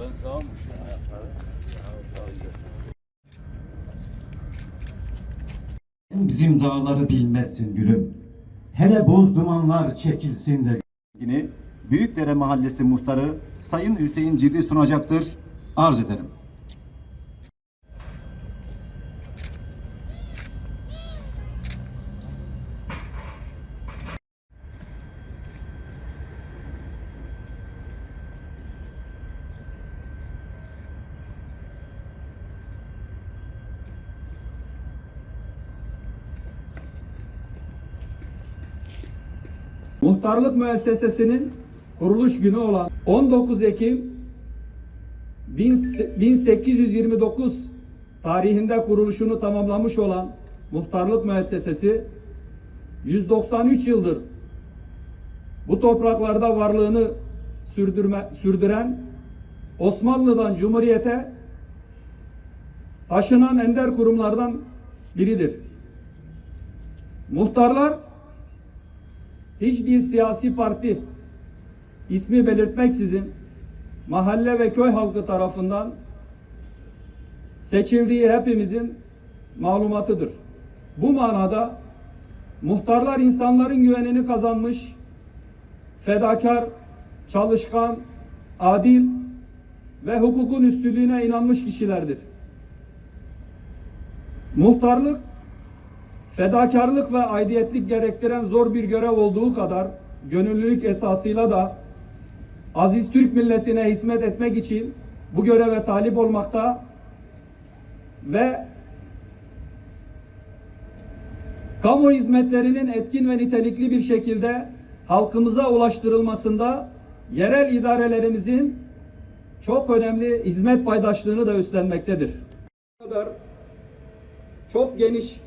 Ben sağmış ya ayakları. Ya, sağ güzel. Bizim dağları bilmezsin gülüm. Hele boz dumanlar çekilsin de. Yine Büyükdere Mahallesi muhtarı Sayın Hüseyin Ciddi sunacaktır. Arz ederim. Muhtarlık müessesesinin kuruluş günü olan 19 Ekim 1829 tarihinde kuruluşunu tamamlamış olan muhtarlık müessesesi 193 yıldır bu topraklarda varlığını sürdürme, sürdüren Osmanlı'dan Cumhuriyete taşınan ender kurumlardan biridir. Muhtarlar hiçbir siyasi parti ismi belirtmeksizin mahalle ve köy halkı tarafından seçildiği hepimizin malumatıdır. Bu manada muhtarlar insanların güvenini kazanmış, fedakar, çalışkan, adil ve hukukun üstünlüğüne inanmış kişilerdir. Muhtarlık fedakarlık ve aidiyetlik gerektiren zor bir görev olduğu kadar gönüllülük esasıyla da aziz Türk milletine hizmet etmek için bu göreve talip olmakta ve kamu hizmetlerinin etkin ve nitelikli bir şekilde halkımıza ulaştırılmasında yerel idarelerimizin çok önemli hizmet paydaşlığını da üstlenmektedir. Kadar çok geniş